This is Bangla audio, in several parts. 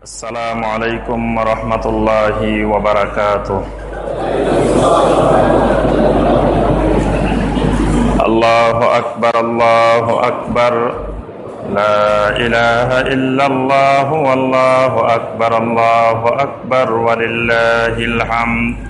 السلام عليكم ورحمة الله وبركاته. الله أكبر الله أكبر. لا إله إلا الله والله أكبر الله أكبر ولله الحمد.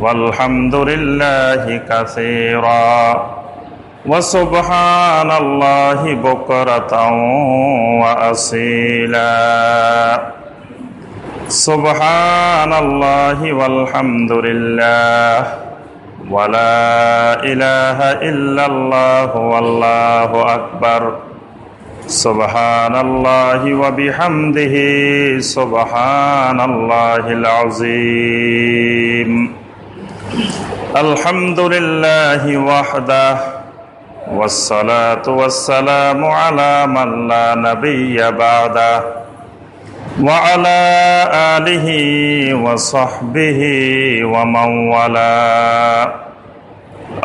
والحمد لله كثيرا وسبحان الله بكرة وأصيلا سبحان الله والحمد لله ولا إله إلا الله والله أكبر سبحان الله وبحمده سبحان الله العظيم الحمد لله وحده والصلاة والسلام على من لا نبي بعده وعلى آله وصحبه ومن والاه.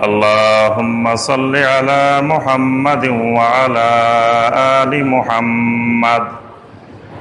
اللهم صل على محمد وعلى آل محمد.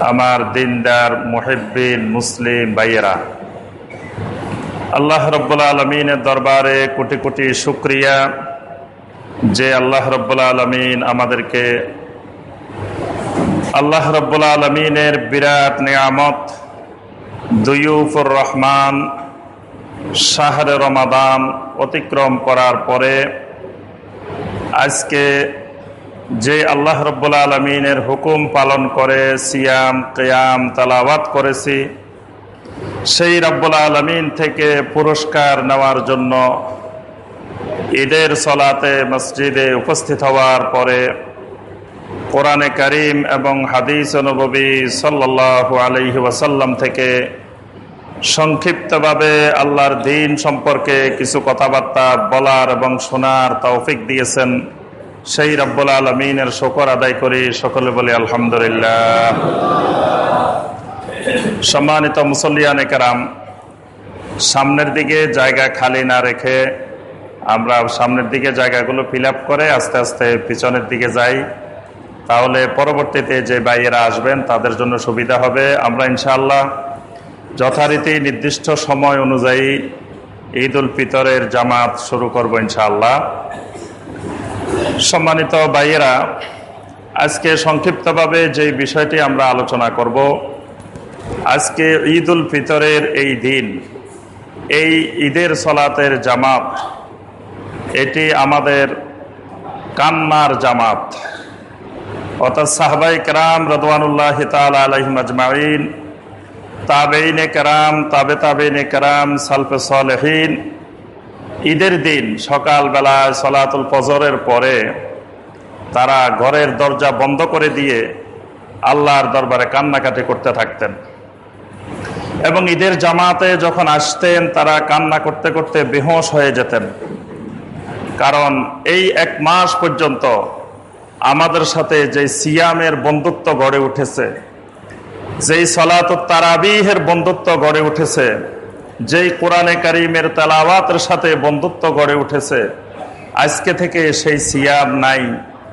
আমার দিনদার, মুহিব্বিন, মুসলিম ভাইয়েরা। আল্লাহ রব্বুল আলমিনের দরবারে কোটি কোটি শুক্রিয়া যে আল্লাহ রব্বুল আলমিন আমাদেরকে আল্লাহ রব্বুল আলমিনের বিরাট নিয়ামত দুয়ুফুর রহমান, শাহরে রমাদান অতিক্রম করার পরে আজকে যে আল্লাহ রব্বুল আলমিনের হুকুম পালন করে, সিয়াম, কেয়াম, তালাওয়াত করেছি, সেই রব্বুল আলমিন থেকে পুরস্কার নেওয়ার জন্য ঈদের সলাতে মসজিদে উপস্থিত হওয়ার পরে কোরআনে করিম এবং হাদিস নবী সাল্লাহ আলহি ওয়াসাল্লাম থেকে সংক্ষিপ্তভাবে আল্লাহর দিন সম্পর্কে কিছু কথাবার্তা বলার এবং শোনার তৌফিক দিয়েছেন। সেই রব্বুল আলমিনের শকর আদায় করি, সকলে বলি আলহামদুলিল্লাহ। সম্মানিত মুসল্লিয়ান কারাম, সামনের দিকে জায়গা খালি না রেখে আমরা সামনের দিকে জায়গাগুলো ফিল করে আস্তে আস্তে পিছনের দিকে যাই। তাহলে পরবর্তীতে যে বাইয়েরা আসবেন, তাদের জন্য সুবিধা হবে। আমরা ইনশাআল্লাহ যথারীতি নির্দিষ্ট সময় অনুযায়ী ঈদ উল ফিতরের জামাত শুরু করব ইনশাআল্লাহ। সম্মানিত ভাইয়েরা, আজকে সংক্ষিপ্তভাবে যে বিষয়টি আমরা আলোচনা করব, আজকে ঈদ উল ফিতরের এই দিন, এই ঈদের সলাতের জামাত, এটি আমাদের কান্নার জামাত। অর্থাৎ সাহবাই কেরাম রদওয়ানুল্লাহ তাল আলহিম আজমাইন, তাবেইনে কারাম, তাবে তাবেইনে কারাম, সালফে সালেহীন ঈদের দিন সকালবেলায় সলাতুল ফজরের পরে তারা ঘরের দরজা বন্ধ করে দিয়ে আল্লাহর দরবারে কান্নাকাটি করতে থাকতেন। এবং ঈদের জামাতে যখন আসতেন, তারা কান্না করতে করতে বেহোশ হয়ে যেতেন। কারণ এই এক মাস পর্যন্ত আমাদের সাথে যে সিয়ামের বন্ধুত্ব গড়ে উঠেছে, যেই সলাত তারাবিহের বন্ধুত্ব গড়ে উঠেছে যেই কোরআনে কারিমের তেলাওয়াতের সাথে বন্ধুত্ব গড়ে উঠেছে, আজকে থেকে সেই সিয়াম নাই,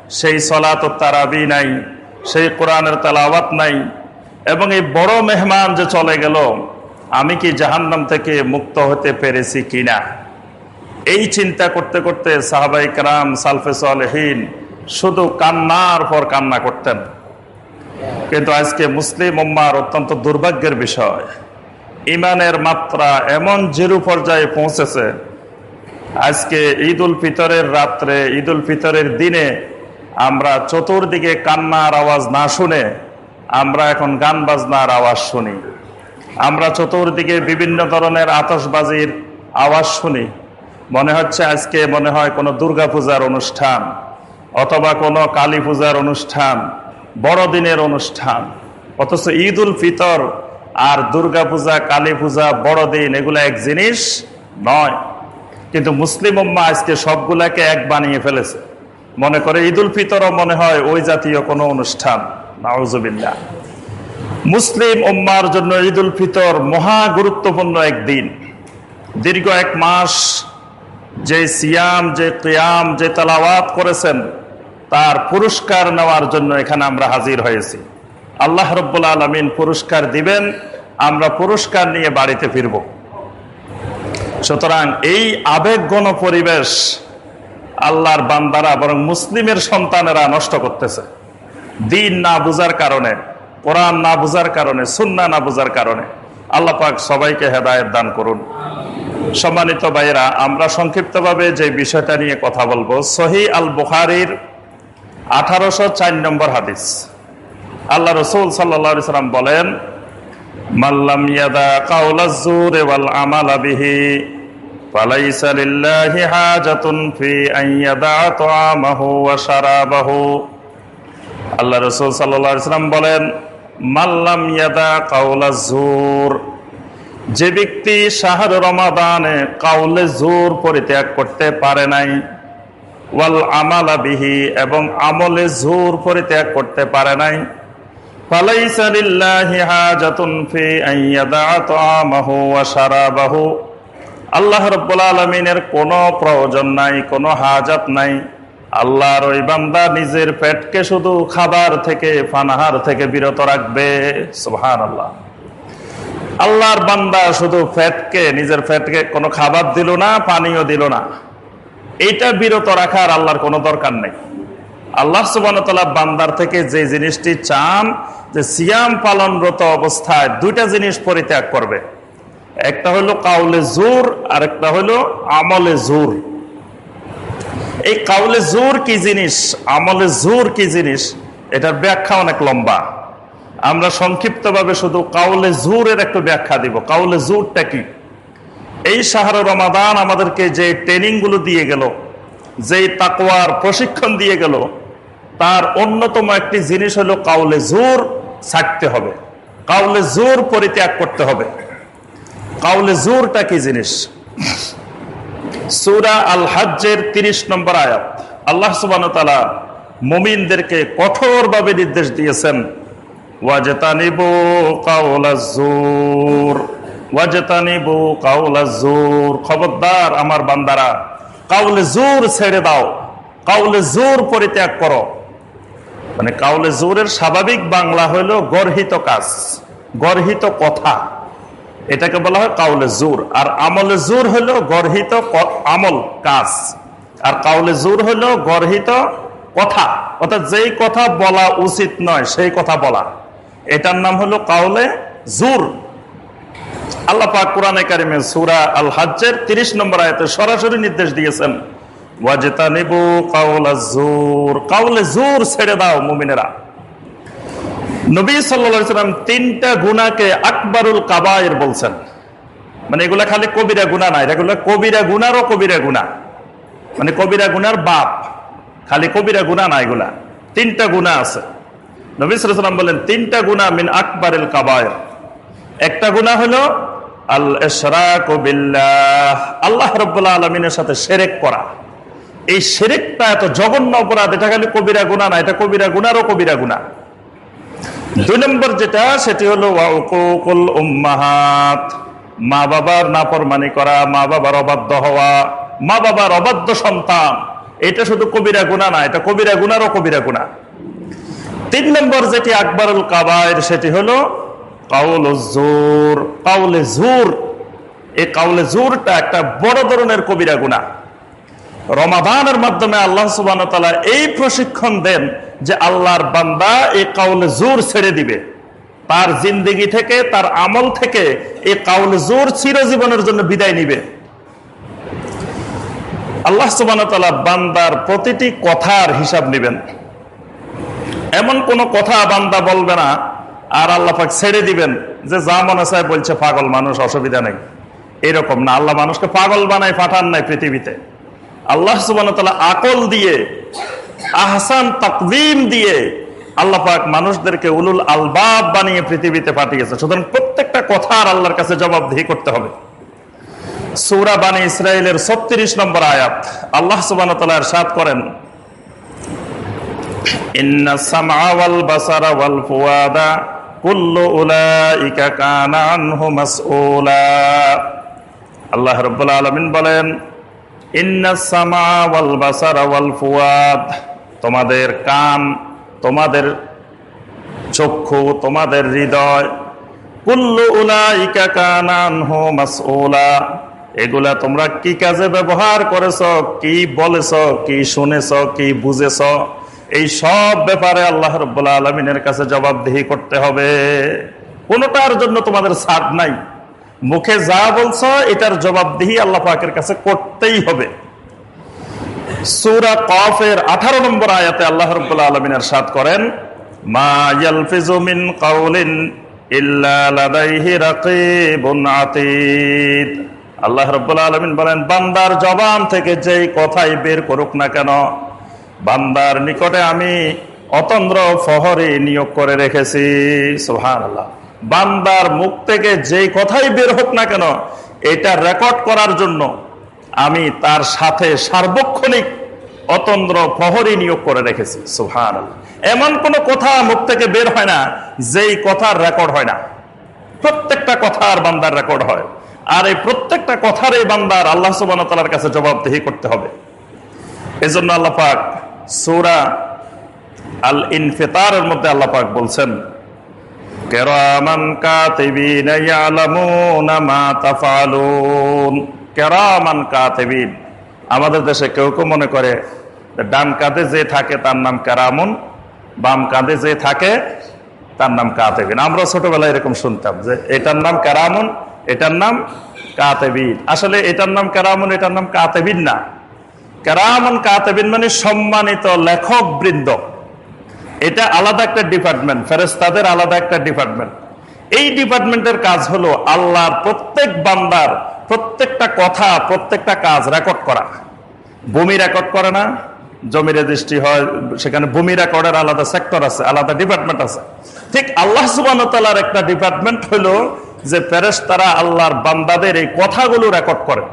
সেই সলাত তারাবি নাই, সেই কোরআনের তালাওয়াত নাই, এবং এই বড় মেহমান যে চলে গেল, আমি কি জাহান্নাম থেকে মুক্ত হতে পেরেছি কিনা? এই চিন্তা করতে করতে সাহাবাই কারাম সালফে সালহীন শুধু কান্নার পর কান্না করতেন। কিন্তু আজকে মুসলিম উম্মার অত্যন্ত দুর্ভাগ্যের বিষয়। ইমানের মাত্রা এমন জিরু পর্যায়ে পৌঁছেছে। আজকে ঈদ উল ফিতরের রাত্রে ঈদ উল ফিতরের দিনে আমরা চতুর্দিকে কান্নার আওয়াজ না শুনে আমরা এখন গান বাজনার আওয়াজ শুনি। আমরা চতুর্দিকে বিভিন্ন ধরনের আতশবাজির আওয়াজ শুনি। মনে হচ্ছে আজকে মনে হয় কোনো দুর্গা পূজার অনুষ্ঠান অথবা কোনো কালী পূজার অনুষ্ঠান, বড়দিনের অনুষ্ঠান। অথচ ঈদ উল ফিতর আর দুর্গা পূজা কালী পূজা বড়দিন, এগুলো এক জিনিস নয়। কিন্তু মুসলিম উম্মা আজকে সবগুলাকে এক বানিয়ে ফেলেছে। মনে করে ঈদ উল ফিতরও মনে হয় ওই জাতীয় কোনো অনুষ্ঠান। নাউজুবিল্লাহ। মুসলিম উম্মার জন্য ঈদ উল ফিতর মহা গুরুত্বপূর্ণ একদিন দীর্ঘ এক মাস যে সিয়াম, যে কিয়াম, যে তালাওয়াত করেছেন, তার পুরস্কার নেওয়ার জন্য এখানে আমরা হাজির হয়েছি। আল্লাহ রব্বুল আলমিন পুরস্কার দিবেন, আমরা পুরস্কার নিয়ে বাড়িতে ফিরব। সুতরাং এই আবেগঘন পরিবেশ আল্লাহর বান্দারা বরং মুসলিমের সন্তানেরা নষ্ট করতেছে। দিন না বুঝার কারণে, কোরআন না বুঝার কারণে সুন্না না বুঝার কারণে। আল্লাহ পাক সবাইকে হেদায়ত দান করুন। সম্মানিত ভাইয়েরা, আমরা সংক্ষিপ্তভাবে যে বিষয়টা নিয়ে কথা বলব, সহি আল বুখারির আঠারোশো চার নম্বর হাদিস। আল্লাহ রসুল সাল্লা সাল্লাম বলেন মাল্লাম ইয়াদা ওয়াল ফি আল্লাহ বলেন মাল্লাম ইয়াদা যে ব্যক্তি শাহর রমাদানে কাউলে জোর পরিত্যাগ করতে পারে নাই, ওয়াল আমালা বিহি, এবং আমলে জোর পরিত্যাগ করতে পারে নাই লিল্লাহি হাজাতুন ফি আন ইয়াদা তাআমাহু ওয়া শারাবাহু আল্লাহ রাব্বুল আলামিনের কোনো প্রয়োজন নাই, কোনো হাজাত নাই। আল্লাহর ওই বান্দা নিজের পেটকে শুধু খাবার থেকে ফানাহার থেকে বিরত রাখবে। সুবহানাল্লাহ। আল্লাহর বান্দা শুধু ফ্যাটকে নিজের ফ্যাটকে কোনো খাবার দিল না, পানিও দিল না। এইটা বিরত রাখার আল্লাহর কোনো দরকার নেই। আল্লাহ সুবান বান্দার থেকে যে জিনিসটি চান যে সিয়াম পালনরত অবস্থায় দুইটা জিনিস পরিত্যাগ করবে। একটা হলো কাউলে জোর আর একটা হলো আমলে জোর। এই কাউলে জোর কি জিনিস, আমলে জোর কি জিনিস, এটার ব্যাখ্যা অনেক লম্বা। আমরা সংক্ষিপ্তভাবে শুধু কাউলে জুরের একটু ব্যাখ্যা দিব। কাউলে জুরটা কি? এই শাহর রমাদান আমাদেরকে যে ট্রেনিংগুলো দিয়ে গেল, যেই তাকওয়ার প্রশিক্ষণ দিয়ে গেল, তার অন্যতম একটি জিনিস হলো কাউলে জোর। ছাড়তে হবে। কাউলে জোর পরিত্যাগ করতে হবে। কাউলে জোরটা কি জিনিস? সুরা আল হাজ্জের তিরিশ নম্বর আয়াত। আল্লাহ সুবান তালা মুমিনদেরকে কঠোরভাবে নির্দেশ দিয়েছেন কাউলাজুর ওয়াজতানিবু কাউলাজুর খবরদার আমার বান্দারা, কাউলে জোর ছেড়ে দাও, কাউলে জোর পরিত্যাগ করো। মানে কাউলে জোরের স্বাভাবিক বাংলা হলো গর্হিত কাজ, গর্হিত কথা। এটাকে বলা হয় কাউলে জোর। আর আমলে জোর হলো গর্হিত আমল, কাজ। আর কাউলে জোর হলো গর্হিত কথা। অর্থাৎ যেই কথা বলা উচিত নয়, সেই কথা বলা। এটার নাম হলো কাউলে জোর। আল্লাহ কোরআনে কারিমে সুরা আল হাজ্জের তিরিশ নম্বর আয়তে সরাসরি নির্দেশ দিয়েছেন তিনটা বলছেন। মানে কবিরা কবিরা মানে কবিরা গুনার বাপ, খালি কবিরা গুণা না এগুলা। তিনটা গুণা আছে। নবী বলেন, তিনটা গুণা মিন আকবরুল কাবায়ের। একটা গুণা হলো আল আল্লাহ রাব্বুল আলামিনের সাথে শিরক করা। এই শিরকটা এত জঘন্য অপরাধ, এটা খালি কবিরা গুণা না, এটা কবিরা গুনারও কবিরা গুণা দুই নম্বর যেটা, সেটি হলো মা বাবার নাফরমানি করা, মা বাবার অবাধ্য হওয়া, মা বাবার অবাধ্য সন্তান। এটা শুধু কবিরা গুণা না, এটা কবিরা গুনারও কবিরা গুণা তিন নম্বর যেটি, আকবরুল কাবায়ের, সেটি হলো কাউল জোর কাউলে জোর এই কাউলে জোরটা একটা বড় ধরনের কবিরা গুণা রমাদানের মাধ্যমে আল্লাহ সুবান এই প্রশিক্ষণ দেন যে আল্লাহর বান্দা এই কাউলে জোর ছেড়ে দিবে। তার জিন্দিগি থেকে, তার আমল থেকে এই কাউলে জোর চিরজীবনের জন্য বিদায় নিবে। আল্লাহ সুবান বান্দার প্রতিটি কথার হিসাব নেবেন। এমন কোন কথা বান্দা বলবে না, আর আল্লাহ পাক ছেড়ে দিবেন যে যা মনে চায় বলছে, পাগল মানুষ, অসুবিধা নেই। এরকম না, আল্লাহ মানুষকে পাগল বানায়, পাঠান নাই পৃথিবীতে। আল্লাহ সুবাহতালা আকল দিয়ে, আহসান, তকদিম দিয়ে আল্লাহ পাক মানুষদেরকে উলুল আলবাব বানিয়ে পৃথিবীতে পাঠিয়েছে। সুতরাং প্রত্যেকটা কথা আর আল্লাহর কাছে জবাবদিহি করতে হবে। সৌরা বানী ইসরায়েলের ছত্রিশ নম্বর আয়াত, আল্লাহ সুবাহ সাত করেন আল্লাহ রবাহ আলমিন বলেন তোমাদের কান, তোমাদের চক্ষু, তোমাদের হৃদয়, কুল্লু হো এগুলা তোমরা কি কাজে ব্যবহার করেছ, কি বলেছ, কি শুনেছ, কি বুঝেছ? এই সব ব্যাপারে আল্লাহ রব্বুল্লা আলমিনের কাছে জবাবদিহি করতে হবে। কোনোটার জন্য তোমাদের ছাড় নাই। মুখে যা বলছ, এটার জবাবদিহি আল্লাহ পাকের কাছে করতেই হবে। সুরা কফের আঠারো নম্বর আয়াতে আল্লাহ রব্বুল্লা আলমিনের সাদ করেন, মা কাউলিন আলমিন বলেন, বান্দার জবান থেকে যেই কথাই বের করুক না কেন, বান্দার নিকটে আমি অতন্দ্র নিয়োগ করে রেখেছি। সোহান আল্লাহ বান্দার মুখ থেকে যেই কথাই বের হোক না কেন, এটা রেকর্ড করার জন্য আমি তার সাথে সার্বক্ষণিক অতন্দ্র প্রহরী নিয়োগ করে রেখেছি। সোহান এমন কোন কথা মুখ থেকে বের হয় না, যেই কথার রেকর্ড হয় না। প্রত্যেকটা কথার বান্দার রেকর্ড হয়। আর এই প্রত্যেকটা কথার এই বান্দার আল্লাহ সুবান তালার কাছে জবাবদেহি করতে হবে। এজন্য আল্লাহ পাক সৌরা আল ইনফিতারের মধ্যে আল্লাহ পাক বলছেন কেরামান কাতিবিন ইয়ালামুনা মা তাফালুন কেরামান কাতিবিন। আমাদের দেশে কেউ কেউ মনে করে ডান কাঁধে যে থাকে তার নাম কেরামুন, বাম কাঁধে যে থাকে তার নাম কাতেবিন। আমরা ছোটবেলায় এরকম শুনতাম যে এটার নাম কেরামুন, এটার নাম কাতেবিন। আসলে এটার নাম কেরামুন, এটার নাম কাতেবিন না। কেরামন, কাতেবিন মানে সম্মানিত লেখক বৃন্দ এটা আলাদা একটা ডিপার্টমেন্ট ফেরেস্তাদের আলাদা একটা ডিপার্টমেন্ট। এই ডিপার্টমেন্টের কাজ হলো আল্লাহর প্রত্যেক বান্দার প্রত্যেকটা কথা, প্রত্যেকটা কাজ রেকর্ড করা। ভূমি রেকর্ড করে না জমি রেজিস্ট্রি হয়, সেখানে ভূমি রেকর্ডের আলাদা সেক্টর আছে, আলাদা ডিপার্টমেন্ট আছে। ঠিক আল্লাহ সুবান একটা ডিপার্টমেন্ট হলো যে ফেরেস তারা আল্লাহর বান্দাদের এই কথাগুলো রেকর্ড করে।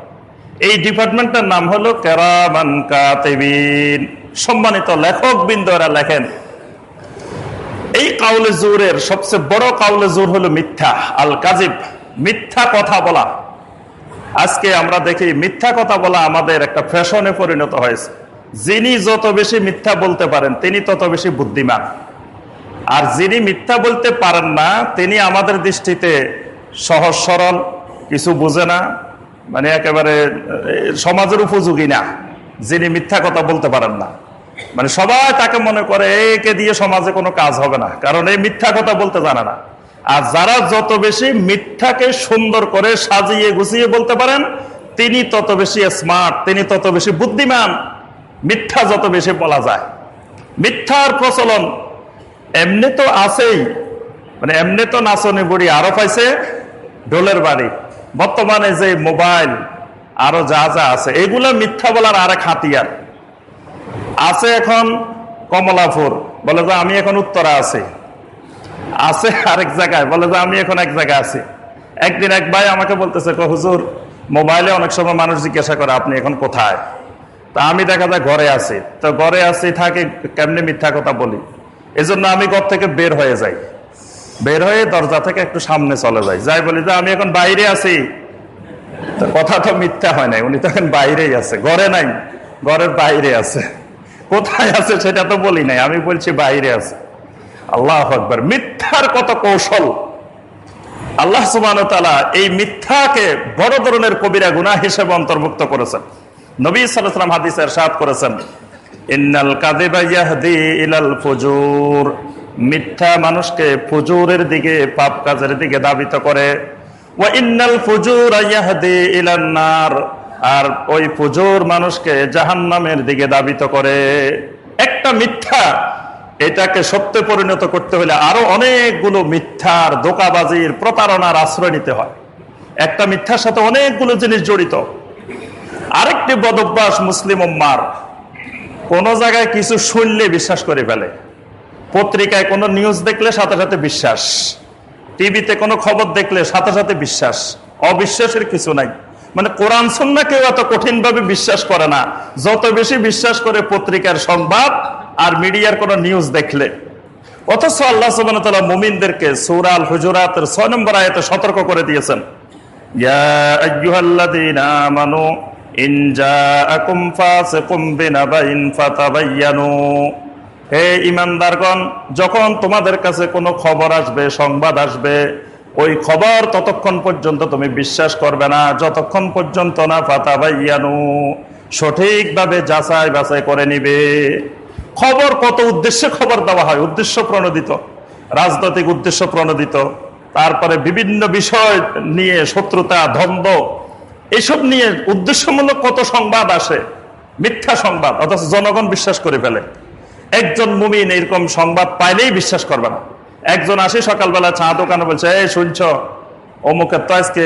এই ডিপার্টমেন্টের নাম হলো কেরামান কাতেবিন। সম্মানিত লেখক বিন্দুরা লেখেন এই কাউলে জোরের, সবচেয়ে বড় কাউলে জোর হলো মিথ্যা আল কাজিব মিথ্যা কথা বলা। আজকে আমরা দেখি মিথ্যা কথা বলা আমাদের একটা ফ্যাশনে পরিণত হয়েছে। যিনি যত বেশি মিথ্যা বলতে পারেন, তিনি তত বেশি বুদ্ধিমান। আর যিনি মিথ্যা বলতে পারেন না, তিনি আমাদের দৃষ্টিতে সহজ, সরল, কিছু বুঝে না মানে একেবারে সমাজের উপযোগী না। যিনি মিথ্যা কথা বলতে পারেন না। মানে সবাই তাকে মনে করে, একে দিয়ে সমাজে কোনো কাজ হবে না। কারণ এই মিথ্যা কথা বলতে জানে না। আর যারা যত বেশি মিথ্যাকে সুন্দর করে সাজিয়ে গুছিয়ে বলতে পারেন, তিনি তত বেশি স্মার্ট তিনি তত বেশি বুদ্ধিমান। মিথ্যা যত বেশি বলা যায়। মিথ্যার প্রচলন এমনি তো আছেই। মানে এমনি তো নাচনি বুড়ি আরও পাইছে ঢোলের বাড়ি। বর্তমানে যে মোবাইল, আরও যা যা আছে, এগুলো মিথ্যা বলার আরেক হাতিয়ার। আছে এখন কমলাপুর। বলে যে আমি এখন উত্তরা আছি। আছে আরেক জায়গায়। বলে যে আমি এখন এক জায়গায় আছি। একদিন এক ভাই আমাকে বলতেছে, "কো হুজুর, মোবাইলে অনেক সময় মানুষ জিজ্ঞাসা করে, আপনি এখন কোথায়? তা আমি দেখা যায় ঘরে আছি। তো ঘরে আছি, থাকি, কেমনি মিথ্যা কথা বলি? এজন্য আমি ঘর থেকে বের হয়ে যাই। বের হয়ে দরজা থেকে একটু সামনে চলে যাই। যাই বলি যে, আমি এখন বাইরে আছি। কথা তো মিথ্যা হয় নাই। উনি তো এখন বাইরেই আছে। ঘরে নাই। ঘরের বাইরে আছে। কোথায় আছে সেটা তো বলি নাই, আমি বলছি বাইরে আছে। আল্লাহ আকবর, মিথ্যার কত কৌশল। আল্লাহ সুবান এই মিথ্যাকে বড় ধরনের কবিরা গুনাহ হিসেবে অন্তর্ভুক্ত করেছেন। নবী সাল্লাম হাদিস এরশাদ করেছেন, ইন্নাল ইলাল ফুজুর মিথ্যা মানুষকে ফুজুরের দিকে, পাপ কাজের দিকে করে। ইন্নাল ফুজুর আর ওই পুজোর মানুষকে জাহান্নামের দিকে দাবিত করে। একটা মিথ্যা, এটাকে সত্যে পরিণত করতে হলে আরও অনেকগুলো মিথ্যার দোকাবাজির প্রতারণার আশ্রয় নিতে হয়। একটা মিথ্যার সাথে অনেকগুলো জিনিস জড়িত। আরেকটি বদভ্যাস মুসলিম উম্মার কোন জায়গায় কিছু শুনলে বিশ্বাস করে ফেলে। পত্রিকায় কোনো নিউজ দেখলে সাথে সাথে বিশ্বাস। টিভিতে কোনো খবর দেখলে সাথে সাথে বিশ্বাস। অবিশ্বাসের কিছু নাই। মানে কোরআন সন্না কেউ এত কঠিন ভাবে বিশ্বাস করে না। যত বেশি বিশ্বাস করে পত্রিকার সংবাদ আর মিডিয়ার কোন নিউজ দেখলে। অথচ আল্লাহ সুবাহ মুমিনদেরকে সৌরাল হুজুরাতের ছয় নম্বর আয়তে সতর্ক করে দিয়েছেন। হে ইমানদারগণ যখন তোমাদের কাছে কোনো খবর আসবে, সংবাদ আসবে ওই খবর ততক্ষণ পর্যন্ত তুমি বিশ্বাস করবে না। যতক্ষণ পর্যন্ত না ফাতাবাইয়ানু, সঠিকভাবে যাচাই বাছাই করে নিবে। খবর কত উদ্দেশ্যে খবর দেওয়া হয়? উদ্দেশ্য প্রণোদিত, রাজনৈতিক উদ্দেশ্য প্রণোদিত, তারপরে বিভিন্ন বিষয় নিয়ে শত্রুতা, দ্বন্দ্ব, এসব নিয়ে উদ্দেশ্যমূলক কত সংবাদ আসে? মিথ্যা সংবাদ, অথচ জনগণ বিশ্বাস করে ফেলে। একজন মুমিন এরকম সংবাদ পাইলেই বিশ্বাস করবে না। একজন আসে সকালবেলা চা দোকানে বলছে, এই শুনছ অমুকের তো আজকে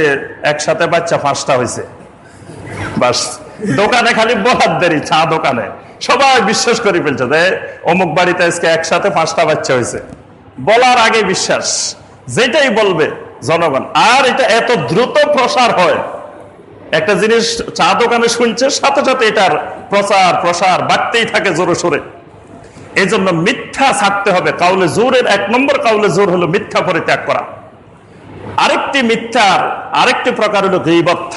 একসাথে বাচ্চা পাঁচটা হয়েছে বাস, দোকানে খালি বলার দেরি, চা দোকানে। সবাই বিশ্বাস করে ফেলছে যে, অমুক বাড়িতে আজকে একসাথে পাঁচটা বাচ্চা হয়েছে বলার আগে বিশ্বাস, যেটাই বলবে জনগণ। আর এটা এত দ্রুত প্রসার হয়। একটা জিনিস চা দোকানে শুনছে, সাথে সাথে এটার প্রচার, প্রসার বাড়তেই থাকে জোরে সোরে। এই জন্য মিথ্যা ছাড়তে হবে। কাউলে জোরের এক নম্বর, কাউলে জোর হলো মিথ্যা পরিত্যাগ করা। আরেকটি মিথ্যার আরেকটি প্রকার হলো গিবত।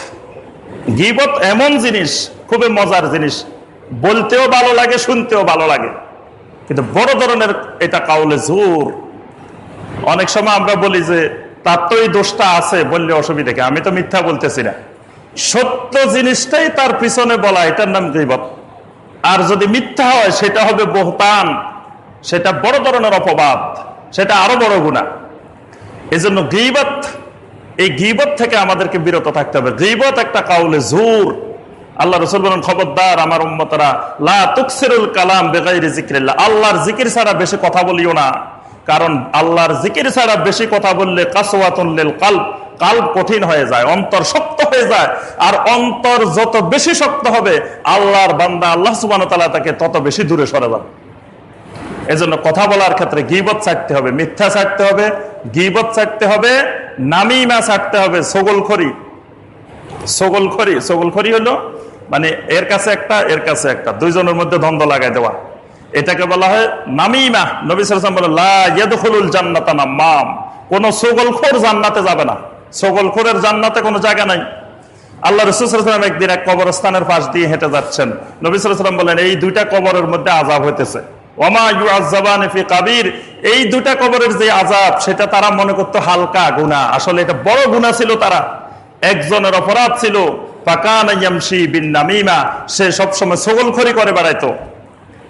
গিবত এমন জিনিস, খুবই মজার জিনিস। বলতেও ভালো লাগে, শুনতেও ভালো লাগে। কিন্তু বড় ধরনের এটা কাউলে জোর। অনেক সময় আমরা বলি যে, তার তো এই দোষটা আছে বললে অসুবিধা কি? আমি তো মিথ্যা বলতেছি না। সত্য জিনিসটাই তার পিছনে বলা, এটার নাম গিবত। আর যদি মিথ্যা হয়, সেটা হবে বহতান। সেটা বড় ধরনের অপবাদ। সেটা আরও বড় গুণা। এই জন্য এই গিবত থেকে আমাদেরকে বিরত থাকতে হবে। গিবত একটা কাউলে জোর। আল্লাহ রসুল বলেন, খবরদার আমার উম্মতরা, লা তুকসিরুল কালাম বেগাইরি জিক্রিল্লাহ আল্লাহর জিকির ছাড়া বেশি কথা বলিও না। কারণ আল্লাহর জিকির ছাড়া বেশি কথা বললে কাসওয়াতুল কাল কাল কঠিন হয়ে যায়, অন্তর শক্ত হয়ে যায়। আর অন্তর যত বেশি শক্ত হবে, আল্লাহর বান্দা, আল্লাহ সুবান তাকে তত বেশি দূরে সরে যাবে। এজন্য কথা বলার ক্ষেত্রে গিবত ছাড়তে হবে, মিথ্যা ছাড়তে হবে, গিবত ছাড়তে হবে, নামিমা ছাড়তে হবে, সগলখড়ি। সগলখড়ি সগলখড়ি হলো মানে এর কাছে একটা, এর কাছে একটা, দুইজনের মধ্যে দ্বন্দ্ব লাগাই দেওয়া। এটাকে বলা হয় নামিমা। নবী সালাম বলে লাদুল জান্নাতা নাম্মাম। কোন সগলখোর জান্নাতে যাবে না। সগলখোরের জান্নাতে কোনো জায়গা নাই। আল্লাহ রসুলাম একদিন এক কবরস্থানের পাশ দিয়ে হেঁটে যাচ্ছেন। নবী সালাম বলেন এই দুইটা কবরের মধ্যে আজাব হইতেছে। এই দুটা কবরের যে আজাব সেটা তারা মনে করতো হালকা গুণা আসলে এটা বড় গুণা ছিল তারা। একজনের অপরাধ ছিল। নামিমা। সে সবসময় সগলখড়ি করে বেড়াইতো।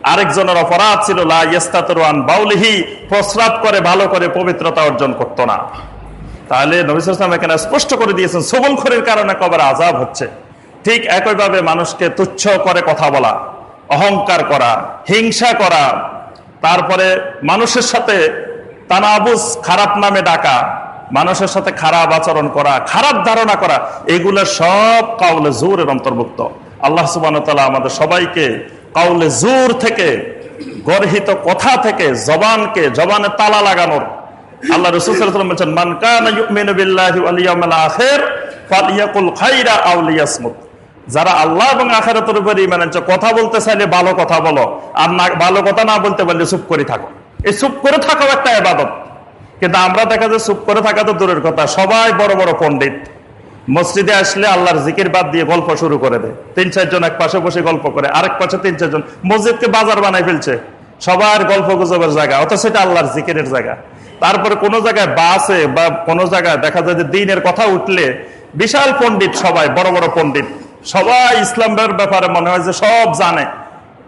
আরেকজনের অপরাধ ছিল লাস্তাতরান বাউলিহি। প্রস্রাব করে, ভালো করে পবিত্রতা অর্জন করতো না। তাহলে নবিসাম এখানে স্পষ্ট করে দিয়েছেন সবলখরের কারণে কবার আজাব হচ্ছে। ঠিক একইভাবে মানুষকে তুচ্ছ করে কথা বলা, অহংকার করা, হিংসা করা, তারপরে মানুষের সাথে তানাবুজ, খারাপ নামে ডাকা, মানুষের সাথে খারাপ আচরণ করা, খারাপ ধারণা করা, এগুলো সব কাউলে জোরের অন্তর্ভুক্ত। আল্লাহ সুবান তালা আমাদের সবাইকে কাউলে জোর থেকে গর্হিত কথা থেকে জবানকে, জবানে তালা লাগানোর আল্লাহ রসুল বলছেন, মান যারা আল্লাহ এবং আখেরাতের উপর ঈমান আনছে, কথা বলতে চাইলে ভালো কথা বলো, আর না, ভালো কথা না বলতে পারলে চুপ করে থাকো। এই চুপ করে থাকাও একটা ইবাদত। কিন্তু আমরা দেখা যায় চুপ করে থাকা তো দূরের কথা, সবাই বড় বড় পণ্ডিত। মসজিদে আসলে আল্লাহর জিকির বাদ দিয়ে গল্প শুরু করে দেয়। তিন চারজন এক পাশে বসে গল্প করে, আরেক পাশে তিন চারজন মসজিদকে বাজার বানাই ফেলছে। সবার গল্প গুজবের জায়গা, অথচ সেটা আল্লাহর জিকিরের জায়গা। তারপরে কোন জায়গায় বাসে বা কোন জায়গায় দেখা যায় যে দিনের কথা উঠলে বিশাল পণ্ডিত সবাই, বড় বড় পণ্ডিত, সবাই ইসলামের ব্যাপারে মনে হয় যে সব জানে।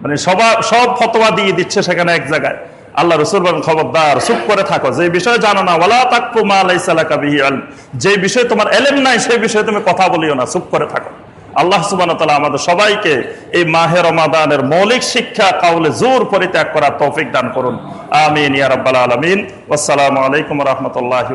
মানে সবার সব ফতোয়া দিয়ে দিচ্ছে সেখানে এক জায়গায়। আল্লাহ রসুল খবরদার, চুপ করে থাকো। যে বিষয়ে জানো না ওলা তাকু মা আলাইসালাকা বিহি আলম। যে বিষয়ে তোমার এলেম নাই সেই বিষয়ে তুমি কথা বলিও না, চুপ করে থাকো। আল্লাহ সুবান তালা আমাদের সবাইকে এই মাহের রমাদানের মৌলিক শিক্ষা কাউলে জোর পরিত্যাগ করার তৌফিক দান করুন। আমিন ইয়ারব্বাল আলমিন। আসসালামু আলাইকুম রহমতুল্লাহ